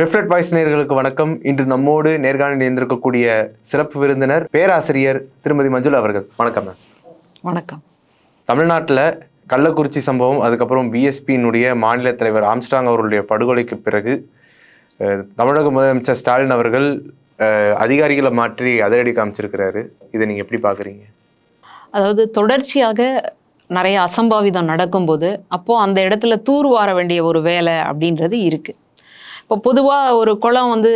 Reflect voice நேயர்களுக்கு வணக்கம். இன்று நம்மோடு நேர்காணல் இருந்திருக்கக்கூடிய சிறப்பு விருந்தினர் பேராசிரியர் திருமதி மஞ்சுளா அவர்கள். வணக்கம் மேம் வணக்கம். தமிழ்நாட்டில் கள்ளக்குறிச்சி சம்பவம் அதுக்கப்புறம் பிஎஸ்பியினுடைய மாநில தலைவர் ஆம்ஸ்டாங் அவர்களுடைய படுகொலைக்கு பிறகு தமிழக முதலமைச்சர் ஸ்டாலின் அவர்கள் அதிகாரிகளை மாற்றி அதிரடி காமிச்சிருக்கிறாரு. இதை நீங்கள் எப்படி பார்க்குறீங்க அதாவது தொடர்ச்சியாக நிறைய அசம்பாவிதம் நடக்கும்போது அப்போது அந்த இடத்துல தூர் வார வேண்டிய ஒரு வேலை அப்படின்றது இருக்குது இப்போ பொதுவாக ஒரு குளம் வந்து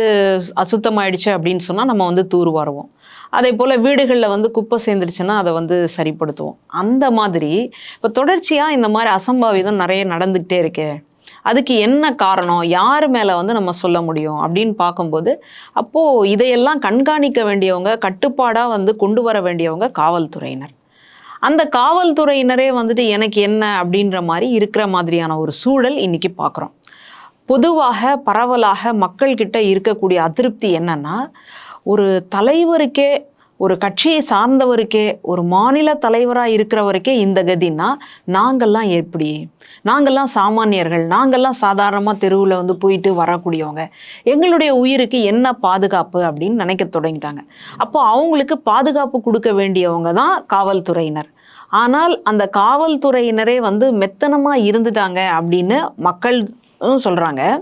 அசுத்தமாயிடுச்சு அப்படின்னு சொன்னால் நம்ம வந்து தூர் வருவோம். அதே போல் வீடுகளில் வந்து குப்பை சேர்ந்துருச்சுன்னா அதை வந்து சரிப்படுத்துவோம். அந்த மாதிரி இப்போ தொடர்ச்சியாக இந்த மாதிரி அசம்பாவிதம் நிறைய நடந்துக்கிட்டே இருக்கு. அதுக்கு என்ன காரணம்? யார் மேலே வந்து நம்ம சொல்ல முடியும்? அப்படின்னு பார்க்கும்போது அப்போது இதையெல்லாம் கண்காணிக்க வேண்டியவங்க கட்டுப்பாடாக வந்து கொண்டு வர வேண்டியவங்க காவல்துறையினர். அந்த காவல்துறையினரே வந்துட்டு எனக்கு என்ன அப்படின்ற மாதிரி இருக்கிற மாதிரியான ஒரு சூழல் இன்றைக்கி பார்க்குறோம். பொதுவாக பரவலாக மக்கள்கிட்ட இருக்கக்கூடிய அதிருப்தி என்னன்னா ஒரு தலைவருக்கே ஒரு கட்சியை சார்ந்தவருக்கே ஒரு மாநில தலைவராக இருக்கிறவருக்கே இந்த கதின்னா நாங்கள்லாம் எப்படி? நாங்கள்லாம் சாமானியர்கள். நாங்கள்லாம் சாதாரணமாக தெருவில் வந்து போயிட்டு வரக்கூடியவங்க. எங்களுடைய உயிருக்கு என்ன பாதுகாப்பு அப்படின்னு நினைக்க தொடங்கிட்டாங்க. அப்போ அவங்களுக்கு பாதுகாப்பு கொடுக்க வேண்டியவங்க தான் காவல்துறையினர். ஆனால் அந்த காவல்துறையினரே வந்து மெத்தனமாக இருந்துட்டாங்க அப்படின்னு மக்கள் சொல்கிறாங்க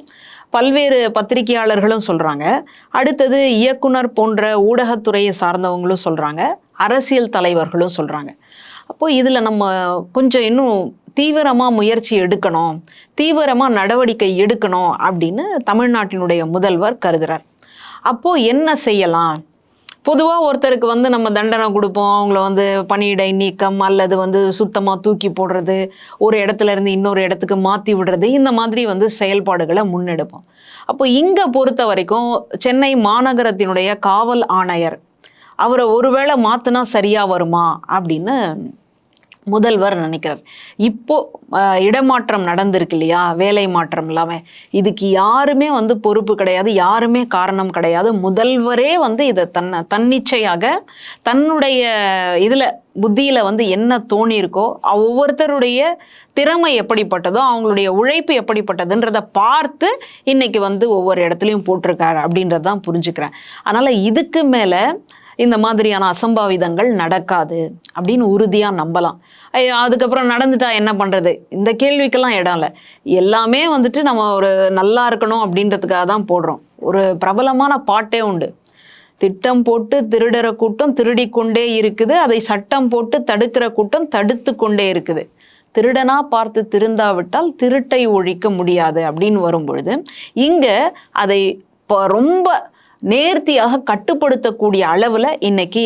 பல்வேறு பத்திரிகையாளர்களும் சொல்கிறாங்க அடுத்தது இயக்குனர் போன்ற ஊடகத்துறையை சார்ந்தவங்களும் சொல்கிறாங்க அரசியல் தலைவர்களும் சொல்கிறாங்க அப்போது இதில் நம்ம கொஞ்சம் இன்னும் தீவிரமாக முயற்சி எடுக்கணும். தீவிரமாக நடவடிக்கை எடுக்கணும் அப்படின்னு தமிழ்நாட்டினுடைய முதல்வர் கருதுகிறார் அப்போது என்ன செய்யலாம்? பொதுவாக ஒருத்தருக்கு வந்து நம்ம தண்டனை கொடுப்போம். அவங்கள வந்து பணியிடை நீக்கம் அல்லது வந்து சுத்தமாக தூக்கி போடுறது ஒரு இடத்துல இருந்து இன்னொரு இடத்துக்கு மாற்றி விடுறது இந்த மாதிரி வந்து செயல்பாடுகளை முன்னெடுப்போம். அப்போ இங்கே பொறுத்த வரைக்கும் சென்னை மாநகரத்தினுடைய காவல் ஆணையர் அவரை ஒருவேளை மாற்றினா சரியாக வருமா அப்படின்னு முதல்வர் நினைக்கிறார். இப்போ இடமாற்றம் நடந்திருக்கு இல்லையா? வேலை மாற்றம் இல்லாமல் இதுக்கு யாருமே வந்து பொறுப்பு கிடையாது யாருமே காரணம் கிடையாது. முதல்வரே வந்து இதை தன்னை தன்னிச்சையாக தன்னுடைய இதில் புத்தியில் வந்து என்ன தோணியிருக்கோ ஒவ்வொருத்தருடைய திறமை எப்படிப்பட்டதோ அவங்களுடைய உழைப்பு எப்படிப்பட்டதுன்றதை பார்த்து இன்னைக்கு வந்து ஒவ்வொரு இடத்துலையும் போட்டிருக்காரு அப்படின்றதான் புரிஞ்சுக்கிறேன். அதனால் இதுக்கு மேலே இந்த மாதிரியான அசம்பாவிதங்கள் நடக்காது அப்படின்னு உறுதியாக நம்பலாம். அதுக்கப்புறம் நடந்துட்டா என்ன பண்ணுறது இந்த கேள்விக்கெல்லாம் இடம் இல்லை. எல்லாமே வந்துட்டு நம்ம ஒரு நல்லா இருக்கணும் அப்படின்றதுக்காக தான் போடுறோம். ஒரு பிரபலமான பாட்டே உண்டு. திட்டம் போட்டு திருடுற கூட்டம் திருடி கொண்டே இருக்குது. அதை சட்டம் போட்டு தடுக்கிற கூட்டம் தடுத்து கொண்டே இருக்குது. திருடனா பார்த்து திருந்தாவிட்டால் திருட்டை ஒழிக்க முடியாது அப்படின்னு வரும்பொழுது இங்கே அதை இப்போ ரொம்ப நேர்த்தியாக கட்டுப்படுத்தக்கூடிய அளவில் இன்னைக்கு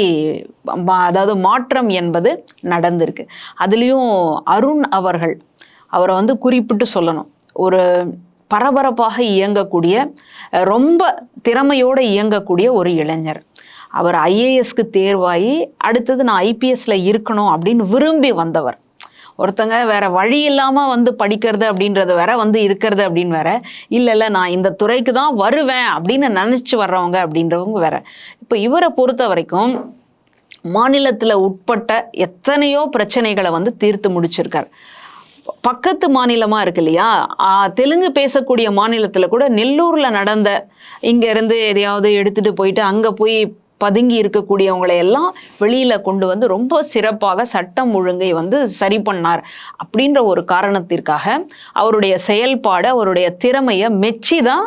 அதாவது மாற்றம் என்பது நடந்திருக்கு. அதுலேயும் அருண் அவர்கள் அவரை வந்து குறிப்பிட்டு சொல்லணும். ஒரு பரபரப்பாக இயங்கக்கூடிய ரொம்ப திறமையோடு இயங்கக்கூடிய ஒரு இளைஞர். அவர் ஐஏஎஸ்க்கு தேர்வாகி அடுத்தது நான் ஐபிஎஸ்ல இருக்கணும் அப்படின்னு விரும்பி வந்தவர். ஒருத்தங்க வேற வழி இல்லாமல் வந்து படிக்கிறது அப்படின்றது வேற வந்து இருக்கிறது அப்படின்னு வேற. இல்லை இல்லை நான் இந்த துறைக்கு தான் வருவேன் அப்படின்னு நினச்சி வர்றவங்க அப்படின்றவங்க வேற. இப்போ இவரை பொறுத்த வரைக்கும் மாநிலத்தில் உட்பட்ட எத்தனையோ பிரச்சனைகளை வந்து தீர்த்து முடிச்சிருக்கார். பக்கத்து மாநிலமா இருக்கு இல்லையா? தெலுங்கு பேசக்கூடிய மாநிலத்துல கூட நெல்லூர்ல நடந்த இங்க இருந்து எதையாவது எடுத்துட்டு போயிட்டு அங்க போய் பதுங்கி இருக்கக்கூடியவங்களை எல்லாம் வெளியில கொண்டு வந்து ரொம்ப சிறப்பாக சட்டம் ஒழுங்கை வந்து சரி பண்ணார். அப்படின்ற ஒரு காரணத்திற்காக அவருடைய செயல்பாடு அவருடைய திறமையை மெச்சி தான்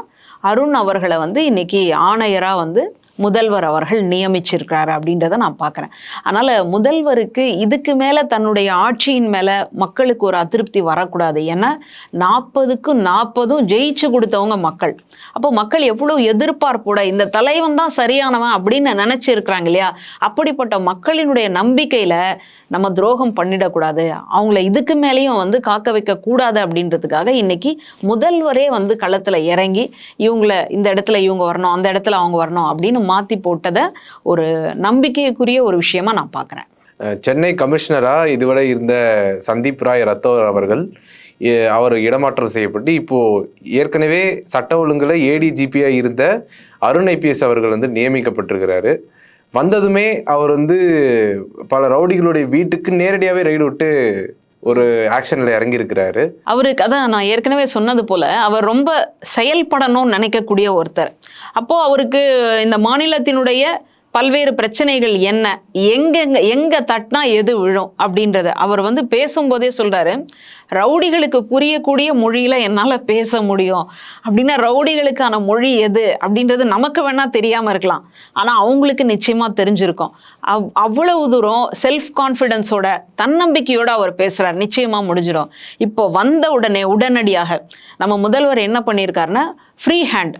அருண் அவர்களை வந்து இன்னைக்கு ஆணையராக வந்து முதல்வர் அவர்கள் நியமிச்சிருக்கிறாரு அப்படின்றத நான் பார்க்குறேன். அதனால் முதல்வருக்கு இதுக்கு மேலே தன்னுடைய ஆட்சியின் மேலே மக்களுக்கு ஒரு அதிருப்தி வரக்கூடாது. ஏன்னா நாற்பதுக்கும் நாற்பதும் ஜெயிச்சு கொடுத்தவங்க மக்கள். அப்போ மக்கள் எவ்வளோ எதிர்பார்ப்போட இந்த தலைவன் தான் சரியானவன் அப்படின்னு நினச்சிருக்கிறாங்க இல்லையா? அப்படிப்பட்ட மக்களினுடைய நம்பிக்கையில் நம்ம துரோகம் பண்ணிடக்கூடாது. அவங்கள இதுக்கு மேலேயும் வந்து காக்க வைக்க கூடாது அப்படின்றதுக்காக இன்னைக்கு முதல்வரே வந்து களத்தில் இறங்கி இவங்கள இந்த இடத்துல இவங்க வரணும் அந்த இடத்துல அவங்க வரணும் அப்படின்னு மாற்றி போட்டதை ஒரு நம்பிக்கைக்குரிய ஒரு விஷயமா நான் பார்க்குறேன். சென்னை கமிஷனராக இதுவரை இருந்த சந்தீப் ராய் ரத்தோர் அவர்கள் அவர் இடமாற்றம் செய்யப்பட்டு இப்போது ஏற்கனவே சட்ட ஒழுங்கில் ஏடிஜிபியாக இருந்த அருண் ஐபிஎஸ் அவர்கள் வந்து நியமிக்கப்பட்டிருக்கிறாரு. வந்ததுமே அவர் வந்து பல ரவுடிகளுடைய வீட்டுக்கு நேரடியாகவே ரைடு விட்டு ஒரு ஆக்ஷன்ல இறங்கி இருக்கிறாரு அவருக்கு அதான் நான் ஏற்கனவே சொன்னது போல அவர் ரொம்ப செயல்படணும்னு நினைக்கக்கூடிய ஒருத்தர். அப்போ அவருக்கு இந்த மாநிலத்தினுடைய பல்வேறு பிரச்சனைகள் என்ன எங்கெங்க எங்க தட்டினா எது விழும் அப்படின்றத அவர் வந்து பேசும்போதே சொல்றாரு. ரவுடிகளுக்கு புரியக்கூடிய மொழியில என்னால் பேச முடியும். அப்படின்னா ரவுடிகளுக்கான மொழி எது அப்படின்றது நமக்கு வேணால் தெரியாமல் இருக்கலாம். ஆனால் அவங்களுக்கு நிச்சயமாக தெரிஞ்சிருக்கும். அவ் அவ்வளவு தூரம் செல்ஃப் கான்ஃபிடென்ஸோட தன்னம்பிக்கையோடு அவர் பேசுகிறார் நிச்சயமாக முடிஞ்சிடும் இப்போ வந்த உடனே உடனடியாக நம்ம முதல்வர் என்ன பண்ணியிருக்காருன்னா ஃப்ரீ ஹேண்ட்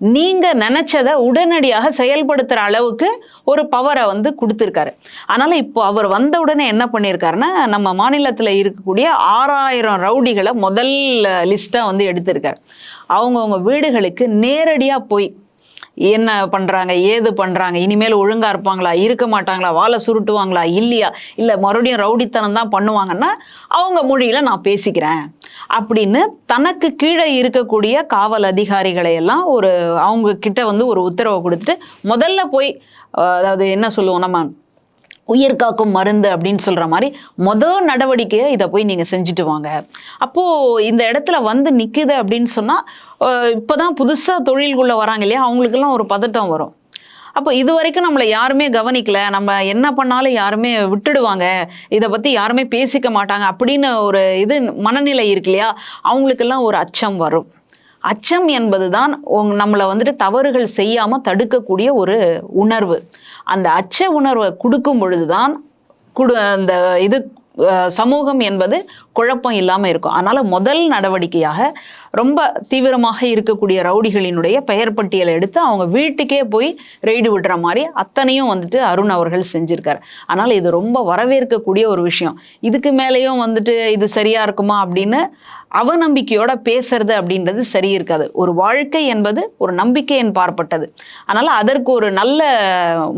நீங்கள் நினச்சதை உடனடியாக செயல்படுத்துகிற அளவுக்கு ஒரு பவரை வந்து கொடுத்துருக்காரு. அதனால் இப்போ அவர் வந்த உடனே என்ன பண்ணியிருக்காருன்னா நம்ம மாநிலத்தில் இருக்கக்கூடிய ஆறாயிரம் ரவுடிகளை முதல் லிஸ்ட்டாக வந்து எடுத்திருக்காரு. அவங்கவுங்க வீடுகளுக்கு நேரடியாக போய் என்ன பண்ணுறாங்க ஏது பண்ணுறாங்க இனிமேல் ஒழுங்காக இருப்பாங்களா இருக்க மாட்டாங்களா வாழை சுருட்டுவாங்களா இல்லையா? இல்லை மறுபடியும் ரவுடித்தனம் தான் பண்ணுவாங்கன்னா அவங்க மொழியில் நான் பேசிக்கிறேன். அப்படின்னு தனக்கு கீழே இருக்கக்கூடிய காவல் அதிகாரிகளை எல்லாம் ஒரு அவங்க கிட்ட வந்து ஒரு உத்தரவை கொடுத்துட்டு முதல்ல போய் அதாவது என்ன சொல்லுவோம் நம்ம உயிர் காக்கும் மருந்து அப்படின்னு சொல்கிற மாதிரி மொதல் நடவடிக்கையை இதை போய் நீங்கள் செஞ்சுட்டு வாங்க. அப்போது இந்த இடத்துல வந்து நிற்குது அப்படின்னு சொன்னால் இப்போ தான் புதுசாக தொழில்குள்ளே வராங்க இல்லையா? அவங்களுக்கெல்லாம் ஒரு பதட்டம் வரும். அப்போ இது வரைக்கும் நம்மளை யாருமே கவனிக்கல. நம்ம என்ன பண்ணாலும் யாருமே விட்டுடுவாங்க. இதை பற்றி யாருமே பேசிக்க மாட்டாங்க அப்படின்னு ஒரு இது மனநிலை இருக்கு இல்லையா? அவங்களுக்கெல்லாம் ஒரு அச்சம் வரும். அச்சம் என்பதுதான் நம்மளை வந்துட்டு தவறுகள் செய்யாம தடுக்கக்கூடிய ஒரு உணர்வு. அந்த அச்ச உணர்வை கொடுக்கும் பொழுதுதான் குடு அந்த இது சமூகம் என்பது குழப்பம் இல்லாமல் இருக்கும். அதனால் முதல் நடவடிக்கையாக ரொம்ப தீவிரமாக இருக்கக்கூடிய ரவுடிகளினுடைய பெயர் பட்டியலை எடுத்து அவங்க வீட்டுக்கே போய் ரெய்டு விடுற மாதிரி அத்தனையும் வந்துட்டு அருண் அவர்கள் செஞ்சுருக்கார். அதனால் இது ரொம்ப வரவேற்கக்கூடிய ஒரு விஷயம். இதுக்கு மேலேயும் வந்துட்டு இது சரியாக இருக்குமா அப்படின்னு அவநம்பிக்கையோட பேசுறது அப்படின்றது சரி இருக்காது. ஒரு வாழ்க்கை என்பது ஒரு நம்பிக்கையின் பார்ப்பட்டது. அதனால அதற்கு ஒரு நல்ல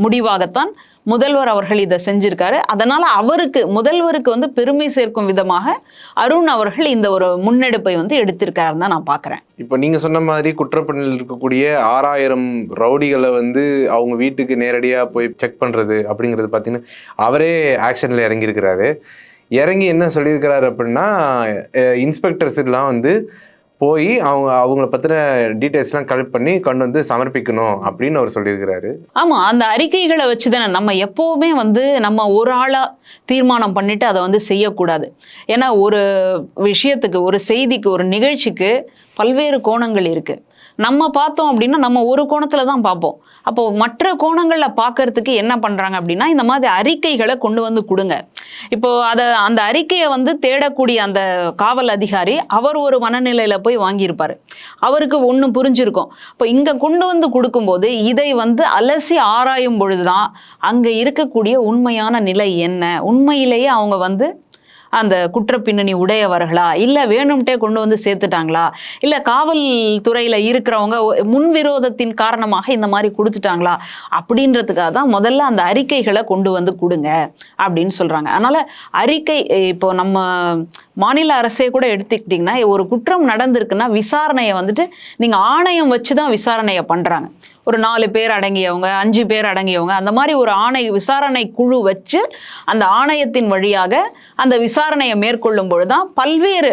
முடிவாகத்தான் முதல்வர் அவர்கள் இதை செஞ்சிருக்காரு. அதனால அவருக்கு முதல்வருக்கு வந்து பெருமை சேர்க்கும் விதமாக அருண் அவர்கள் இந்த ஒரு முன்னெடுப்பை வந்து எடுத்திருக்காருன்னு தான் நான் பார்க்குறேன். இப்போ நீங்கள் சொன்ன மாதிரி குற்றப்பணியில் இருக்கக்கூடிய ஆறாயிரம் ரவுடிகளை வந்து அவங்க வீட்டுக்கு நேரடியாக போய் செக் பண்ணுறது அப்படிங்கிறது பார்த்தீங்கன்னா அவரே ஆக்ஷனில் இறங்கியிருக்கிறாரு. இறங்கி என்ன சொல்லியிருக்கிறாரு அப்படின்னா இன்ஸ்பெக்டர்ஸ்லாம் வந்து போய் அவங்க அவங்கள பத்தின டீட்டெயில்ஸ்லாம் கலெக்ட் பண்ணி கொண்டு வந்து சமர்ப்பிக்கணும் அப்படின்னு அவர் சொல்லியிருக்கிறாரு. ஆமா அந்த அறிக்கைகளை வச்சு தானே நம்ம எப்போவுமே வந்து நம்ம ஒரு ஆளா தீர்மானம் பண்ணிட்டு அதை வந்து செய்யக்கூடாது. ஏன்னா ஒரு விஷயத்துக்கு ஒரு செய்திக்கு ஒரு நிகழ்ச்சிக்கு பல்வேறு கோணங்கள் இருக்கு. நம்ம பார்த்தோம் அப்படின்னா நம்ம ஒரு கோணத்துல தான் பார்ப்போம். அப்போ மற்ற கோணங்களில் பார்க்கறதுக்கு என்ன பண்றாங்க அப்படின்னா இந்த மாதிரி அறிக்கைகளை கொண்டு வந்து கொடுங்க. இப்போ அதை அந்த அறிக்கையை வந்து தேடக்கூடிய அந்த காவல் அதிகாரி அவர் ஒரு மனநிலையில போய் வாங்கியிருப்பாரு. அவருக்கு ஒன்று புரிஞ்சிருக்கும். இப்போ இங்க கொண்டு வந்து கொடுக்கும்போது இதை வந்து அலசி ஆராயும் பொழுதுதான் அங்க இருக்கக்கூடிய உண்மையான நிலை என்ன? உண்மையிலேயே அவங்க வந்து அந்த குற்ற பின்னணி உடையவர்களா? இல்லை வேணும்ட்டே கொண்டு வந்து சேர்த்துட்டாங்களா? இல்லை காவல்துறையில் இருக்கிறவங்க முன்விரோதத்தின் காரணமாக இந்த மாதிரி கொடுத்துட்டாங்களா? அப்படின்றதுக்காக தான் முதல்ல அந்த அறிக்கைகளை கொண்டு வந்து கொடுங்க அப்படின்னு சொல்கிறாங்க அதனால் அறிக்கை இப்போ நம்ம மாநில அரசே கூட எடுத்துக்கிட்டிங்கன்னா ஒரு குற்றம் நடந்திருக்குன்னா விசாரணையை வந்துட்டு நீங்கள் ஆணையம் வச்சு தான் விசாரணையை பண்ணுறாங்க ஒரு நாலு பேர் அடங்கியவங்க அஞ்சு பேர் அடங்கியவங்க அந்த மாதிரி ஒரு ஆணை விசாரணை குழு வச்சு அந்த ஆணையத்தின் வழியாக அந்த விசாரணையை மேற்கொள்ளும் பொழுதுதான் பல்வேறு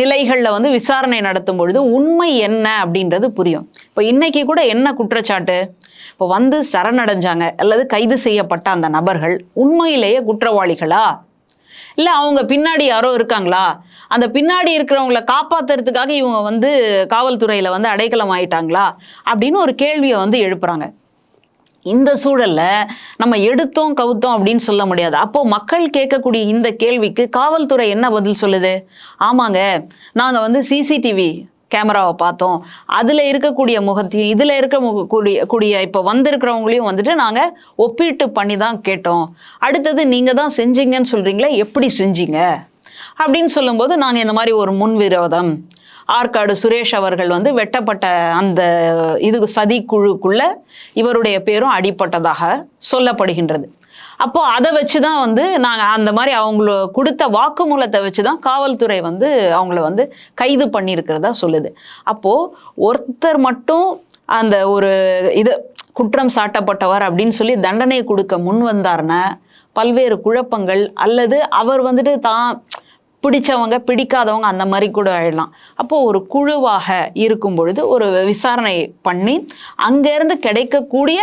நிலைகளில் வந்து விசாரணை நடத்தும் பொழுது உண்மை என்ன அப்படின்றது புரியும். இப்போ இன்னைக்கு கூட என்ன குற்றச்சாட்டு? இப்போ வந்து சரணடைஞ்சாங்க அல்லது கைது செய்யப்பட்ட அந்த நபர்கள் உண்மையிலேயே குற்றவாளிகளா? இல்லை அவங்க பின்னாடி யாரோ இருக்காங்களா? அந்த பின்னாடி இருக்கிறவங்கள காப்பாத்துறதுக்காக இவங்க வந்து காவல்துறையில் வந்து அடைக்கலம் ஆயிட்டாங்களா? அப்படின்னு ஒரு கேள்வியை வந்து எழுப்புறாங்க. இந்த சூழல்ல நம்ம எடுத்தோம் கவுத்தோம் அப்படின்னு சொல்ல முடியாது. அப்போ மக்கள் கேட்கக்கூடிய இந்த கேள்விக்கு காவல்துறை என்ன பதில் சொல்லுது? ஆமாங்க நாங்க வந்து சிசிடிவி கேமராவை பார்த்தோம். அதில் இருக்கக்கூடிய முகத்தையும் இதில் இருக்க கூடிய கூடிய இப்போ வந்திருக்கிறவங்களையும் வந்துட்டு நாங்கள் ஒப்பீட்டு பண்ணி தான் கேட்டோம். அடுத்தது நீங்கள் தான் செஞ்சீங்கன்னு சொல்கிறீங்களே எப்படி செஞ்சீங்க? அப்படின்னு சொல்லும்போது நாங்கள் இந்த மாதிரி ஒரு முன்விரோதம் ஆற்காடு சுரேஷ் அவர்கள் வந்து வெட்டப்பட்ட அந்த இது சதி குழுக்குள்ள இவருடைய பேரும் அடிப்பட்டதாக சொல்லப்படுகின்றது. அப்போ அதை வச்சு தான் வந்து நாங்கள் அந்த மாதிரி அவங்கள கொடுத்த வாக்குமூலத்தை வச்சு தான் காவல்துறை வந்து அவங்கள வந்து கைது பண்ணியிருக்கிறதா சொல்லுது. அப்போது ஒருத்தர் மட்டும் அந்த ஒரு இது குற்றம் சாட்டப்பட்டவர் அப்படின்னு சொல்லி தண்டனை கொடுக்க முன் வந்தார்னா பல்வேறு குழப்பங்கள் அல்லது அவர் வந்துட்டு தான் பிடிச்சவங்க பிடிக்காதவங்க அந்த மாதிரி கூட ஆயிடலாம். அப்போது ஒரு குழுவாக இருக்கும் பொழுது ஒரு விசாரணை பண்ணி அங்கேருந்து கிடைக்கக்கூடிய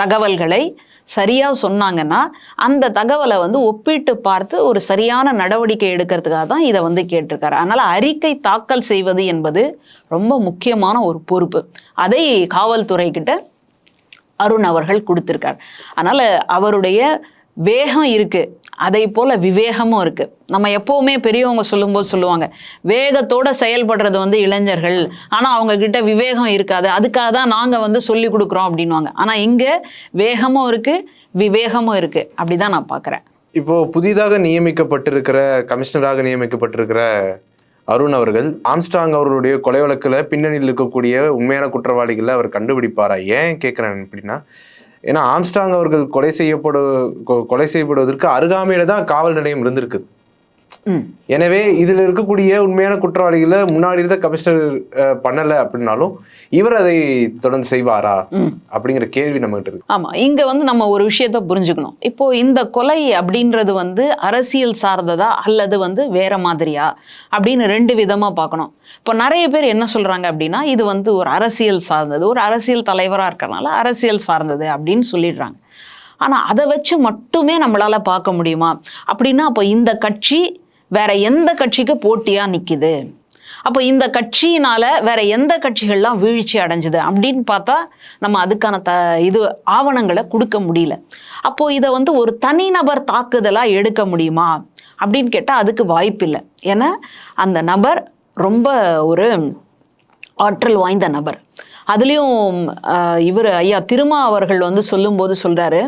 தகவல்களை சரியா சொன்னாங்கன்னா அந்த தகவலை வந்து ஒப்பிட்டு பார்த்து ஒரு சரியான நடவடிக்கை எடுக்கிறதுக்காக தான் இதை வந்து கேட்டிருக்காரு. அதனால அறிக்கை தாக்கல் செய்வது என்பது ரொம்ப முக்கியமான ஒரு பொறுப்பு. அதை காவல்துறை கிட்ட அருண் அவர்கள் கொடுத்திருக்கார். அதனால அவருடைய வேகம் இருக்குது அதை போல் விவேகமும் இருக்குது நம்ம எப்போவுமே பெரியவங்க சொல்லும்போது சொல்லுவாங்க வேகத்தோட செயல்படுறது வந்து இளைஞர்கள். ஆனால் அவங்கக்கிட்ட விவேகம் இருக்காது. அதுக்காக தான் நாங்கள் வந்து சொல்லி கொடுக்குறோம் அப்படின்வாங்க ஆனால் இங்கே வேகமும் இருக்குது விவேகமும் அப்படி தான் நான் பார்க்குறேன் இப்போது புதிதாக நியமிக்கப்பட்டிருக்கிற கமிஷனராக நியமிக்கப்பட்டிருக்கிற அருண் அவர்கள் ஆம்ஸ்டாங் அவர்களுடைய கொலை வழக்கில் பின்னணியில் இருக்கக்கூடிய உண்மையான குற்றவாளிகளை அவர் கண்டுபிடிப்பாரா? ஏன் கேட்குறேன் அப்படின்னா ஏன்னா ஆம்ஸ்டாங் அவர்கள் கொலை செய்யப்படு கொ- கொலை செய்யப்படுவதற்கு அருகாமையில தான் காவல் நிலையம் இருந்திருக்குது. எனவே இதுல இருக்கக்கூடிய உண்மையான குற்றவாளிகளை முன்னாடி இருந்த கமிஷனர் பண்ணல அப்படின்னாலும் இவர் அதை தொடர்ந்து செய்வாரா? அப்படிங்கிற கேள்வி நம்மகிட்ட இருக்கு. ஆமா. இங்க வந்து நம்ம ஒரு விஷயத்த புரிஞ்சுக்கணும். இப்போ இந்த கொலை அப்படின்றது வந்து அரசியல் சார்ந்ததா அல்லது வந்து வேற மாதிரியா அப்படின்னு ரெண்டு விதமா பார்க்கணும். இப்போ நிறைய பேர் என்ன சொல்றாங்க அப்படின்னா இது வந்து ஒரு அரசியல் சார்ந்தது. ஒரு அரசியல் தலைவரா இருக்கறனால அரசியல் சார்ந்தது அப்படின்னு சொல்லிடுறாங்க. ஆனா அதை வச்சு மட்டுமே நம்மளால பார்க்க முடியுமா? அப்படின்னா அப்போ இந்த கட்சி வேற எந்த கட்சிக்கு போட்டியா நிக்குது? அப்போ இந்த கட்சியினால வேற எந்த கட்சிகள்லாம் வீழ்ச்சி அடைஞ்சுது அப்படின்னு பார்த்தா நம்ம அதுக்கான த இது ஆவணங்களை கொடுக்க முடியல. அப்போ இதை வந்து ஒரு தனிநபர் தாக்குதலா எடுக்க முடியுமா? அப்படின்னு கேட்டால் அதுக்கு வாய்ப்பு இல்லை ஏன்னா அந்த நபர் ரொம்ப ஒரு ஆற்றல் வாய்ந்த நபர். அதுலேயும் இவர் ஐயா திருமா அவர்கள் வந்து சொல்லும்போது சொல்கிறாரு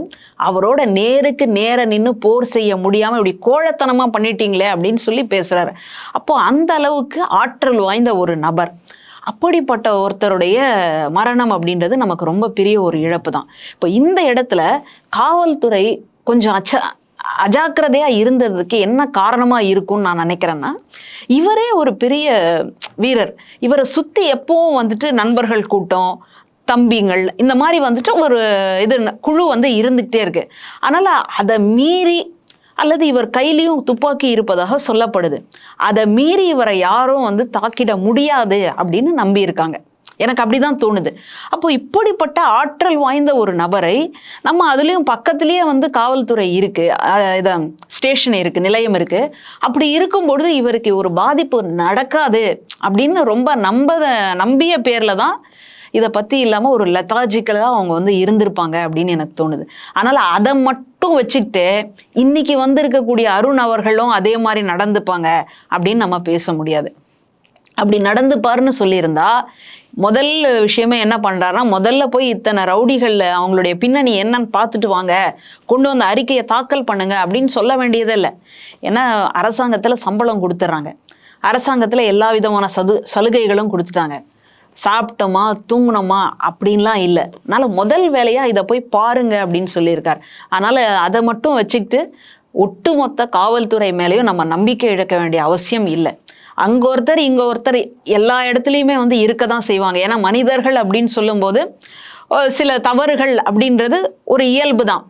அவரோட நேருக்கு நேர நின்று போர் செய்ய முடியாமல் இப்படி கோழத்தனமாக பண்ணிட்டீங்களே அப்படின்னு சொல்லி பேசுகிறாரு அப்போது அந்த அளவுக்கு ஆற்றல் வாய்ந்த ஒரு நபர். அப்படிப்பட்ட ஒருத்தருடைய மரணம் அப்படின்றது நமக்கு ரொம்ப பெரிய ஒரு இழப்பு தான் இப்போ இந்த இடத்துல காவல்துறை கொஞ்சம் அச்ச அஜாக்கிரதையாக இருந்ததுக்கு என்ன காரணமாக இருக்கும்னு நான் நினைக்கிறேன்னா இவரே ஒரு பெரிய வீரர். இவரை சுற்றி எப்பவும் வந்துட்டு நண்பர்கள் கூட்டம் தம்பிங்கள் இந்த மாதிரி வந்துட்டு ஒரு இது குழு வந்து இருந்துகிட்டே இருக்கு. அதனால் அதை மீறி அல்லது இவர் கையிலையும் துப்பாக்கி இருப்பதாக சொல்லப்படுது. அதை மீறி இவரை யாரும் வந்து தாக்கிட முடியாது அப்படின்னு நம்பியிருக்காங்க. எனக்கு எனக்கு அப்படிதான் தோணுது. அப்போ இப்படிப்பட்ட ஆற்றல் வாய்ந்த ஒரு நபரை நம்ம அதுலேயும் பக்கத்துலேயே வந்து காவல்துறை இருக்கு. இதை ஸ்டேஷன் இருக்கு நிலையம் இருக்கு. அப்படி இருக்கும் பொழுது இவருக்கு ஒரு பாதிப்பு நடக்காது அப்படின்னு ரொம்ப நம்ப நம்பிய பேர்ல தான் இதை பற்றி இல்லாமல் ஒரு லெத்தாஜிக்கலாக அவங்க வந்து இருந்திருப்பாங்க அப்படின்னு எனக்கு தோணுது. அதனால் அதை மட்டும் வச்சுக்கிட்டு இன்னைக்கு வந்திருக்கக்கூடிய அருண் அவர்களும் அதே மாதிரி நடந்துப்பாங்க அப்படின்னு நம்ம பேச முடியாது. அப்படி நடந்துப்பாருன்னு சொல்லியிருந்தா முதல் விஷயமே என்ன பண்ணுறாருன்னா முதல்ல போய் இத்தனை ரவுடிகளில் அவங்களுடைய பின்னணி என்னன்னு பார்த்துட்டு வாங்க கொண்டு வந்த அறிக்கையை தாக்கல் பண்ணுங்க அப்படின்னு சொல்ல வேண்டியதே இல்லை. ஏன்னா அரசாங்கத்தில் சம்பளம் கொடுத்துட்றாங்க அரசாங்கத்தில் எல்லா விதமான சது சலுகைகளும் கொடுத்துட்டாங்க. சாப்பிட்டோமா தூங்குனோமா அப்படின்லாம் இல்லை. அதனால் முதல் வேலையாக இதை போய் பாருங்க அப்படின்னு சொல்லியிருக்கார். அதனால் அதை மட்டும் வச்சுக்கிட்டு ஒட்டுமொத்த காவல்துறை மேலேயும் நம்ம நம்பிக்கை இழக்க வேண்டிய அவசியம் இல்லை. அங்க ஒருத்தர் இங்க ஒருத்தர் எல்லா இடத்துலையுமே வந்து இருக்க தான் செய்வாங்க. ஏன்னா மனிதர்கள் அப்படின்னு சொல்லும்போது சில தவறுகள் அப்படின்றது ஒரு இயல்பு தான்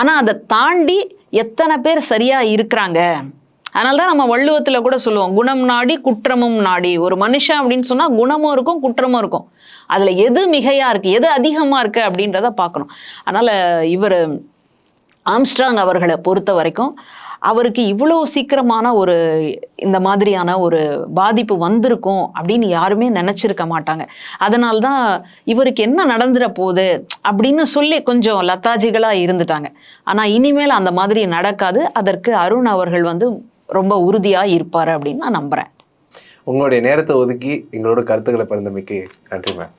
ஆனா அதை தாண்டி எத்தனை பேர் சரியா இருக்கிறாங்க? அதனால தான் நம்ம வள்ளுவத்தில் கூட சொல்லுவோம் குணம் நாடி குற்றமும் நாடி. ஒரு மனுஷன் அப்படின்னு சொன்னால் குணமும் இருக்கும் குற்றமும் இருக்கும். அதில் எது மிகையாக இருக்குது எது அதிகமாக இருக்குது அப்படின்றத பார்க்கணும். அதனால் இவர் ஆம்ஸ்ட்ராங் அவர்களை பொறுத்த வரைக்கும் அவருக்கு இவ்வளோ சீக்கிரமான ஒரு இந்த மாதிரியான ஒரு பாதிப்பு வந்திருக்கும் அப்படின்னு யாருமே நினச்சிருக்க மாட்டாங்க. அதனால தான் இவருக்கு என்ன நடந்துட போகுது அப்படின்னு சொல்லி கொஞ்சம் லத்தாஜிகளாக இருந்துட்டாங்க. ஆனால் இனிமேல் அந்த மாதிரி நடக்காது. அதற்கு அருண் அவர்கள் வந்து ரொம்ப உறுதியாக இருப்பார் அப்படின்னு நான் நம்புகிறேன் உங்களுடைய நேரத்தை ஒதுக்கி எங்களோட கருத்துக்களை பிறந்தமைக்கு நன்றி மேம்